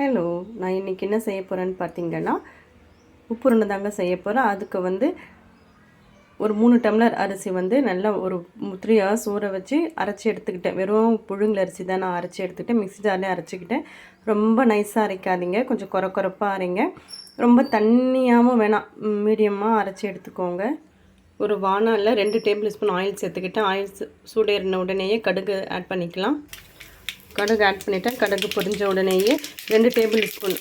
Hello நான் இன்றைக்கி என்ன செய்ய போகிறேன்னு பார்த்தீங்கன்னா உப்புருண்டை தாங்க செய்ய போகிறேன் அதுக்கு வந்து ஒரு மூணு டம்ளர் அரிசி வந்து நல்லா ஒரு த்ரீ ஹவர்ஸ் ஊற வச்சு அரைச்சி எடுத்துக்கிட்டேன். வெறும் புழுங்கல் அரிசி தான் நான் அரைச்சி எடுத்துக்கிட்டேன். மிக்ஸி ஜார்லேயே அரைச்சிக்கிட்டேன். ரொம்ப நைஸாக அரைக்காதீங்க. கொஞ்சம் குறை குறைப்பாக அரைங்க. ரொம்ப தண்ணியாகவும் வேணாம். மீடியமாக அரைச்சி எடுத்துக்கோங்க. ஒரு வானாலில் ரெண்டு டேபிள் ஸ்பூன் ஆயில் சேர்த்துக்கிட்டேன். ஆயில் சூடேறின உடனேயே கடுகு ஆட் பண்ணிக்கலாம். கடுகு ஆட் பண்ணிவிட்டேன் கடுகு பொரிஞ்ச உடனேயே ரெண்டு டேபிள் ஸ்பூன்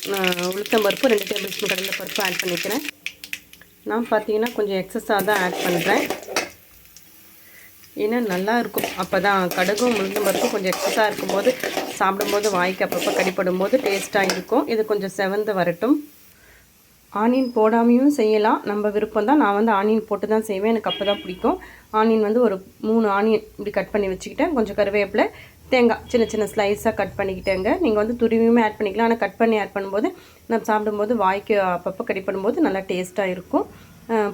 உளுத்தம் பருப்பு ரெண்டு டேபிள் ஸ்பூன் கடலை பருப்பு ஆட் பண்ணிக்கிறேன். நான் பார்த்தீங்கன்னா கொஞ்சம் எக்ஸஸாக தான் ஆட் பண்ணுறேன் ஏன்னா நல்லா இருக்கும். அப்போ தான் கடுகும் உளுந்தம் பருப்பும் கொஞ்சம் எக்ஸஸாக இருக்கும்போது சாப்பிடும்போது வாய்க்கு அப்பப்போ கடிப்படும் போது டேஸ்ட்டாக இருக்கும். இது கொஞ்சம் செவந்து வரட்டும். ஆனியன் போடாமையும் செய்யலாம். நம்ம விருப்பம் தான் நான் வந்து ஆனியன் போட்டு தான் செய்வேன். எனக்கு அப்போ தான் பிடிக்கும். ஆனியன் வந்து ஒரு மூணு ஆனியன் இப்படி கட் பண்ணி வச்சுக்கிட்டேன். கொஞ்சம் கருவேப்பிலை தேங்காய் சின்ன சின்ன ஸ்லைஸாக கட் பண்ணிக்கிட்டேங்க. நீங்கள் வந்து துருவியுமே ஆட் பண்ணிக்கலாம். ஆனால் கட் பண்ணி ஆட் பண்ணும்போது நம்ம சாப்பிடும்போது வாய்க்கு அப்பப்போ கடி பண்ணும்போது நல்லா டேஸ்ட்டாக இருக்கும்.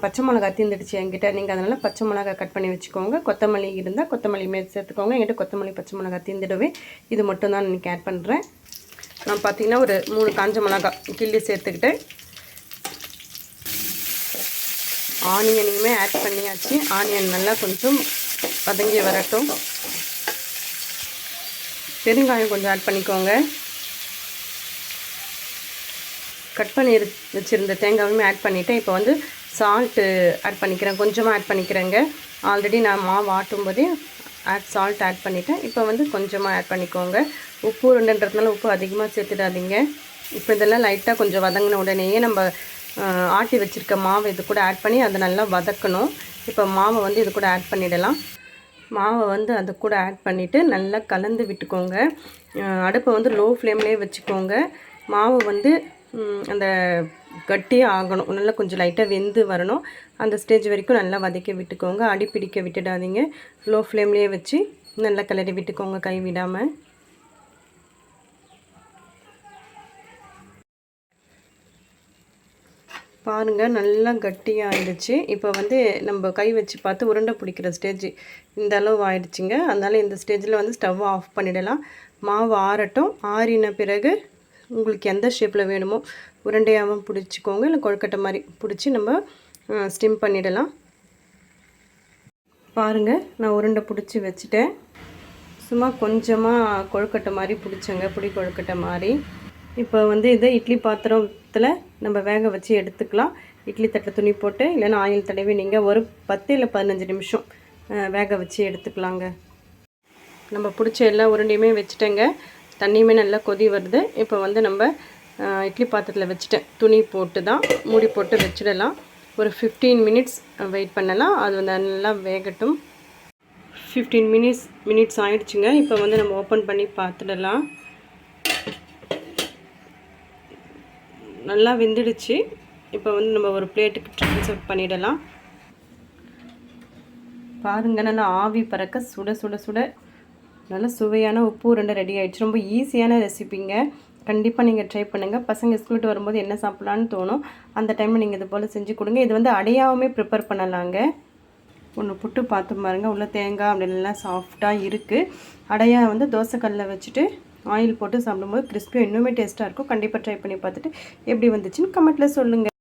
பச்சை மிளகா தீர்ந்துடுச்சு என்கிட்ட. நீங்கள் அதனால் பச்சை மிளகா கட் பண்ணி வச்சுக்கோங்க. கொத்தமல்லி இருந்தால் கொத்தமல்லியுமே சேர்த்துக்கோங்க. என்கிட்ட கொத்தமல்லி பச்சை மிளகா தீர்ந்துடவே இது மட்டும் தான் இன்றைக்கி ஆட் பண்ணுறேன் நான் பார்த்தீங்கன்னா ஒரு மூணு காஞ்ச மிளகா கிள்ளி சேர்த்துக்கிட்டேன். ஆனியனையுமே ஆட் பண்ணியாச்சு. ஆனியன் நல்லா கொஞ்சம் வதங்கி வரட்டும். பெருங்காயம் கொஞ்சம் ஆட் பண்ணிக்கோங்க. கட் பண்ணி வச்சுருந்த தேங்காயுமே ஆட் பண்ணிவிட்டேன் இப்போ வந்து சால்ட்டு ஆட் பண்ணிக்கிறேன். கொஞ்சமாக ஆட் பண்ணிக்கிறேங்க. ஆல்ரெடி நான் மாவு ஆட்டும் போதே ஆட் சால்ட் ஆட் பண்ணிவிட்டேன் இப்போ வந்து கொஞ்சமாக ஆட் பண்ணிக்கோங்க. உப்பு ரெண்டுன்றதுனால உப்பு அதிகமாக சேர்த்துடாதீங்க. இப்போ இதெல்லாம் லைட்டாக கொஞ்சம் வதங்கின உடனேயே நம்ம ஆட்டி வச்சுருக்க மாவு இது கூட ஆட் பண்ணி அதை நல்லா வதக்கணும். இப்போ மாவை வந்து இது கூட ஆட் பண்ணிடலாம். மாவை வந்து அது கூட ஆட் பண்ணிவிட்டு நல்லா கலந்து விட்டுக்கோங்க. அடுப்பை வந்து லோ ஃப்ளேம்லேயே வச்சுக்கோங்க. மாவு வந்து அந்த கட்டியாக ஆகணும். நல்லா கொஞ்சம் லைட்டாக வெந்து வரணும். அந்த ஸ்டேஜ் வரைக்கும் நல்லா வதக்கி விட்டுக்கோங்க. அடி பிடிக்க விட்டுடாதீங்க. லோ ஃப்ளேம்லேயே வச்சு நல்லா கிளறி விட்டுக்கோங்க கை விடாமல் பாருங்கள் நல்லா கட்டியாக ஆயிடுச்சு இப்போ வந்து நம்ம கை வச்சு பார்த்து உருண்டை பிடிக்கிற ஸ்டேஜ் இந்த அளவு ஆயிடுச்சுங்க. அதனால் இந்த ஸ்டேஜில் வந்து ஸ்டவ் ஆஃப் பண்ணிடலாம். மாவு ஆறட்டும். ஆறின பிறகு உங்களுக்கு எந்த ஷேப்பில் வேணுமோ உருண்டையாகவும் பிடிச்சிக்கோங்க. இல்லை கொழுக்கட்டை மாதிரி பிடிச்சி நம்ம ஸ்டிம் பண்ணிடலாம். பாருங்கள் நான் உருண்டை பிடிச்சி வச்சுட்டேன். சும்மா கொஞ்சமாக கொழுக்கட்டை மாதிரி பிடிச்சேங்க. புடி கொழுக்கட்டை மாதிரி. இப்போ வந்து இதை இட்லி பாத்திரத்தில் நம்ம வேக வச்சு எடுத்துக்கலாம். இட்லி தட்டை துணி போட்டு இல்லைன்னா ஆயில் தடவி நீங்கள் ஒரு பத்து இல்லை பதினஞ்சு நிமிஷம் வேக வச்சு எடுத்துக்கலாங்க. நம்ம பிடிச்ச எல்லா உருண்டையுமே வச்சுட்டேங்க. தண்ணியுமே நல்லா கொதி வருது. இப்போ வந்து நம்ம இட்லி பாத்திரத்தில் வச்சுட்டேன் துணி போட்டு தான் மூடி போட்டு வச்சிடலாம். ஒரு ஃபிஃப்டீன் மினிட்ஸ் வெயிட் பண்ணலாம். அது வந்து நல்லா வேகட்டும். ஃபிஃப்டீன் மினிட்ஸ் மினிட்ஸ் ஆகிடுச்சுங்க இப்போ வந்து நம்ம ஓப்பன் பண்ணி பார்த்துடலாம் நல்லா வெந்துடுச்சு. இப்போ வந்து நம்ம ஒரு பிளேட்டுக்கு ட்ரான்ஸ்ஃபர் பண்ணிடலாம். பாருங்கள் நல்லா ஆவி பறக்க சுட சுட சுட. நல்ல சுவையான உப்பு உருண்டை ரெடி ஆகிடுச்சு ரொம்ப ஈஸியான ரெசிபிங்க கண்டிப்பாக நீங்கள் ட்ரை பண்ணுங்கள் பசங்க ஸ்கூல்ட்டு வரும்போது என்ன சாப்பிட்லான்னு தோணும். அந்த டைமில் நீங்கள் இது போல் செஞ்சு கொடுங்க. இது வந்து அடையாகவுமே ப்ரிப்பேர் பண்ணலாங்க. ஒன்று புட்டு பார்த்து பாருங்கள் உள்ள தேங்காய் அப்படின்லாம் சாஃப்டாக இருக்குது அடையாக வந்து தோசைக்கல்லில் வச்சுட்டு ஆயில் போட்டு சாப்பிடும்போது கிறிஸ்பியாக இன்னுமே டேஸ்ட்டாக இருக்கும். கண்டிப்பாக ட்ரை பண்ணி பார்த்துட்டு எப்படி வந்துச்சுன்னு கமெண்ட்டில் சொல்லுங்கள்